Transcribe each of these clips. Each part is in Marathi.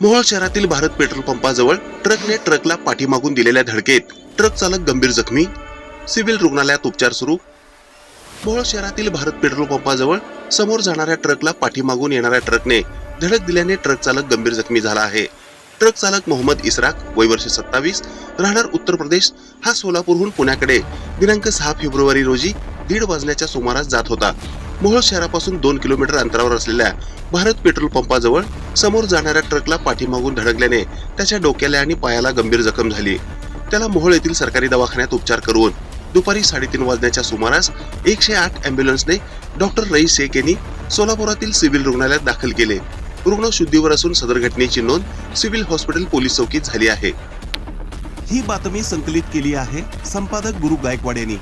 मोहोळ शहरातील भारत पेट्रोल पंपाजवळ ट्रकने ट्रकला पाठीमागून दिलेल्या धडकेत ट्रक चालक गंभीर जखमी. सिव्हिल रुग्णालयात उपचार सुरू. मोहोळ शहरातील भारत पेट्रोल पंपाजवळ समोर जाणाऱ्या ट्रकला पाठीमागून येणाऱ्या ट्रकने धडक दिल्याने ट्रक चालक गंभीर जखमी झाला आहे. ट्रक चालक मोहम्मद इस्राक वय वर्ष सत्तावीस राहणार उत्तर प्रदेश हा सोलापूरहून पुण्याकडे. दिनांक सहा फेब्रुवारी रोजी दीड वाजण्याच्या सुमारास जात होता. मोहोळ शहरापासून दोन किलोमीटर अंतरावर असलेल्या भारत पेट्रोल पंपाजवळ समोर जाणाऱ्या ट्रकला पाठीमागून धडकल्याने त्याच्या डोक्याला आणि पायाला गंभीर जखम झाली. त्याला मोहोळ येथील सरकारी दवाखान्यात उपचार करून दुपारी साडेतीन वाजण्याच्या सुमारास एकशे आठ अँब्युलन्सने डॉक्टर रईस शेख यांनी सोलापुरातील सिव्हिल रुग्णालयात दाखल केले. रुग्ण शुद्धीवर असून सदर घटनेची नोंद सिव्हिल हॉस्पिटल पोलीस चौकीत झाली आहे. ही बातमी संकलित केली आहे संपादक गुरु गायकवाड यांनी.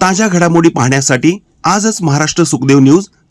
ताज्या घडामोडी पाहण्यासाठी आजच महाराष्ट्र सुखदेव न्यूज